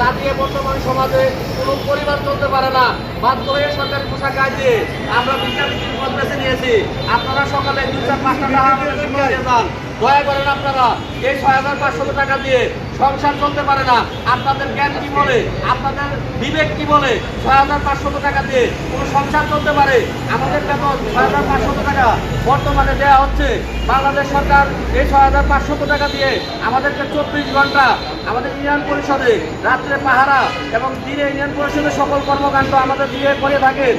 তা দিয়ে বর্তমান সমাজে কোনো পরিবার চলতে পারে না। বাধ্য হয়ে সরকারি পোশাক গায়ে দিয়ে আমরা বিজ্ঞাপন বেছে নিয়েছি। আপনারা সকালে দু চার পাঁচটা টাকা দিয়ে করেন আপনারা, এই ছয় হাজার পাঁচশো টাকা দিয়ে সংসার চলতে পারে না। আপনাদের জ্ঞান কি বলে? আপনাদের বিবেক কি বলে? ছয় হাজার পাঁচশো টাকা দিয়ে কোনো সংসার চলতে পারে? আমাদের বেতন ছয় হাজার পাঁচশো টাকা বর্তমানে দেওয়া হচ্ছে। বাংলাদেশ সরকার এই ছয় হাজার পাঁচশো টাকা দিয়ে আমাদেরকে চব্বিশ ঘণ্টা আমাদের ইউনিয়ন পরিষদে রাত্রে পাহারা এবং দিনে ইউনিয়ন পরিষদের সকল কর্মকাণ্ড আমাদের দিয়ে করে থাকেন।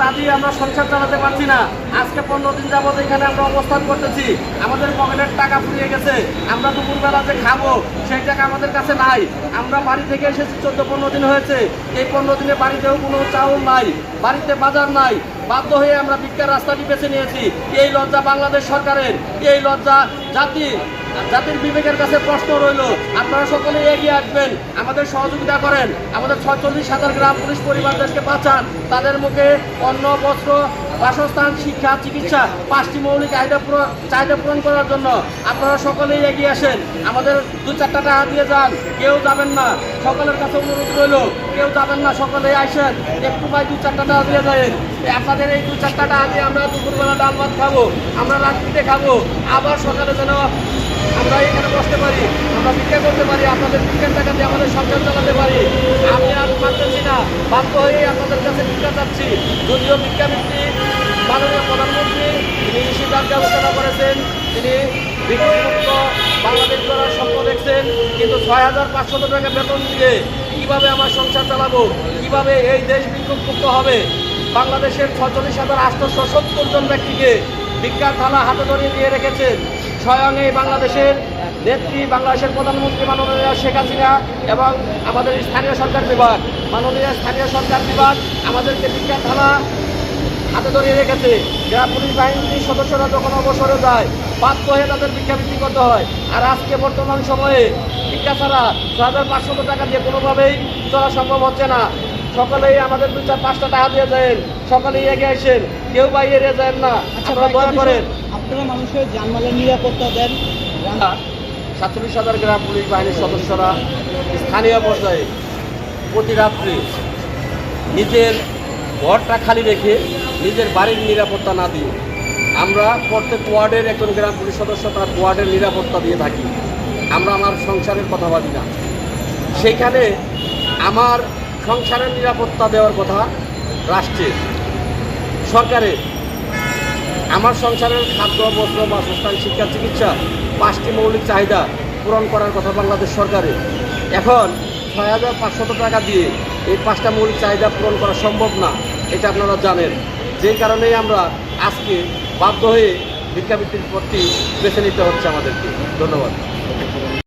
তা দিয়ে আমরা সংসার চালাতে পারছি না। আজকে পনেরো দিন যাবত এখানে আমরা অবস্থান করতেছি। আমাদের পকেটের টাকা ফুরিয়ে গেছে। আমরা দুপুরবেলা যে খাব, সেই টাকা আমাদের কাছে নাই। আমরা বাড়ি থেকে এসেছি, চোদ্দ পনেরো দিন হয়েছে। এই পনেরো দিনে বাড়িতেও কোনো চাউল নাই, বাড়িতে বাজার নাই। বাধ্য হয়ে আমরা ভিক্ষার রাস্তাটি বেছে নিয়েছি। এই লজ্জা বাংলাদেশ সরকারের, এই লজ্জা জাতি, জাতির বিবেকের কাছে প্রশ্ন রইল। আপনারা সকলেই এগিয়ে আসবেন, আমাদের সহযোগিতা করেন, আমাদের ছয়চল্লিশ হাজার গ্রাম পুলিশ পরিবারদেরকে বাঁচান, তাদের মুখে অন্ন, বস্ত্র, বাসস্থান, শিক্ষা, চিকিৎসা, পাঁচটি মৌলিক চাহিদা পূরণ চাহিদা পূরণ করার জন্য আপনারা সকলেই এগিয়ে আসেন। আমাদের দু চারটা টাকা দিয়ে যান, কেউ যাবেন না। সকলের কাছে অনুরোধ রইল, কেউ যাবেন না, সকলেই আসেন। একটু ভাই দু চারটা টাকা দিয়ে যায় আপনাদের এই দু চারটা টাকা দিয়ে আমরা দুপুরবেলা ডাল ভাত খাব, আমরা রাত্রিতে খাব, আবার সকালে যেন আমরা এখানে বসতে পারি, আমরা ভিক্ষা করতে পারি, আপনাদের ভিক্ষার টাকা দিয়ে আমাদের সংসার চালাতে পারি। আমি আর পারতেছি না, বাধ্য হয়ে আপনাদের কাছে ভিক্ষা চাচ্ছি। যদিও ভিক্ষাবৃত্তি মাননীয় প্রধানমন্ত্রী, তিনি নিষেধাজ্ঞা ঘোষণা করেছেন, তিনি বিদ্যুৎমুক্ত বাংলাদেশ করার স্বপ্ন দেখছেন, কিন্তু ছয় হাজার পাঁচশত টাকা বেতন দিয়ে কীভাবে আমার সংসার চালাবো, কীভাবে এই দেশ বিদ্যুৎমুক্ত হবে? বাংলাদেশের ছচল্লিশ হাজার আটশো সত্তর জন ব্যক্তিকে ভিক্ষার থালা হাতে ধরিয়ে দিয়ে রেখেছেন। স্বয়ং এই বাংলাদেশের নেত্রী বাংলাদেশের প্রধানমন্ত্রী মাননীয় শেখ হাসিনা এবং আমাদের স্থানীয় সরকার বিভাগ। মাননীয় স্থানীয় সরকার বিভাগ আমাদেরকে ভিক্ষার থালা হাতে ধরিয়ে রেখেছে। যারা পুলিশ বাহিনীর সদস্যরা যখন অবসরে যায়, বাধ্য হয়ে তাদের ভিক্ষাবৃত্তি করতে হয়। আর আজকে বর্তমান সময়ে ভিক্ষা ছাড়া ছয় হাজার পাঁচশো টাকা দিয়ে কোনোভাবেই চলা সম্ভব হচ্ছে না। সকলেই আমাদের দু চার পাঁচটা টাকা দিয়ে যায় সকলেই এগিয়ে আসেন। কেউ বা বাইরে যায় না। আচ্ছা আপনারা দয়া করেন। আপনারা মানুষের জানমালের নিরাপত্তা দেন। সাতচল্লিশ হাজার গ্রাম পুলিশ বাহিনীর সদস্যরা স্থানীয় পর্যায়ে প্রতি রাত্রে নিজের ঘরটা খালি রেখে নিজের বাড়ির নিরাপত্তা না দিয়ে আমরা প্রত্যেক ওয়ার্ডের একজন গ্রাম পুলিশ সদস্য তার ওয়ার্ডের নিরাপত্তা দিয়ে থাকি। আমরা আমার সংসারের কথা ভাবি না। সেইখানে আমার সংসারের নিরাপত্তা দেওয়ার কথা রাষ্ট্রের, সরকারের। আমার সংসারের খাদ্য, বস্ত্র, বাসস্থান, শিক্ষা, চিকিৎসা, পাঁচটি মৌলিক চাহিদা পূরণ করার কথা বাংলাদেশ সরকারের। এখন ছয় হাজার পাঁচশত টাকা দিয়ে এই পাঁচটা মৌলিক চাহিদা পূরণ করা সম্ভব না, এটা আপনারা জানেন। যেই কারণেই আমরা আজকে বাধ্য হয়ে ভিক্ষাবৃত্তির পথটি বেছে নিতে হচ্ছে আমাদেরকে। ধন্যবাদ।